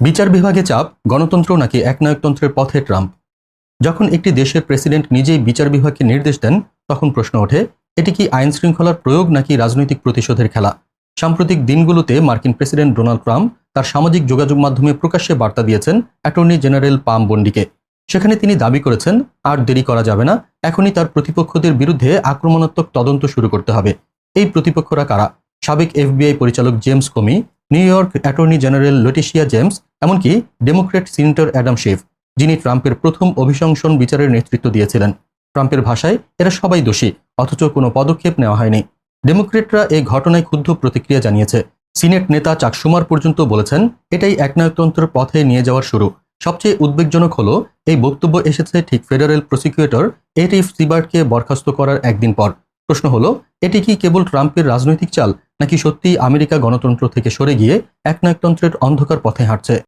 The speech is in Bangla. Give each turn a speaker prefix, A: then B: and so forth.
A: বিচার বিভাগে চাপ, গণতন্ত্র নাকি একনায়কতন্ত্রের পথে ট্রাম্প? যখন একটি দেশের প্রেসিডেন্ট নিজেই বিচার বিভাগকে নির্দেশ দেন, তখন প্রশ্ন ওঠে, এটি কি আইন শৃঙ্খলার প্রয়োগ নাকি রাজনৈতিক প্রতিশোধের খেলা? সাম্প্রতিক দিনগুলোতে মার্কিন প্রেসিডেন্ট ডোনাল্ড ট্রাম্প তার সামাজিক যোগাযোগ মাধ্যমে প্রকাশ্যে বার্তা দিয়েছেন অ্যাটর্নি জেনারেল পাম বন্ডিকে। সেখানে তিনি দাবি করেছেন, আর দেরি করা যাবে না, এখনই তার প্রতিপক্ষদের বিরুদ্ধে আক্রমণাত্মক তদন্ত শুরু করতে হবে। এই প্রতিপক্ষরা কারা? সাবেক এফবিআই পরিচালক James Comey New York attorney general Letitia James এমনকি ডেমোক্রেট সিনেটর অ্যাডাম শেফ, যিনি ট্রাম্পের প্রথম অভিশংসন বিচারের নেতৃত্ব দিয়েছিলেন। ট্রাম্পের ভাষায় এরা সবাই দোষী, অথচ কোনো পদক্ষেপ নেওয়া হয়নি। ডেমোক্রেটরা এই ঘটনায় ক্ষুব্ধ প্রতিক্রিয়া জানিয়েছে। সিনেট নেতা চাক সুমার পর্যন্ত বলেছেন, এটাই একনায়কতন্ত্রের পথে নিয়ে যাওয়ার শুরু। সবচেয়ে উদ্বেগজনক হলো, এই বক্তব্য এসেছে ঠিক ফেডারেল প্রসিকিউটর এটিফ সিবার্টকে বরখাস্ত করার একদিন পর। প্রশ্ন হলো, এটি কি কেবল ট্রাম্পের রাজনৈতিক চাল নাকি সত্যি আমেরিকা গণতন্ত্র থেকে সরে গিয়ে একনায়কতন্ত্রের অন্ধকার পথে হাঁটছে?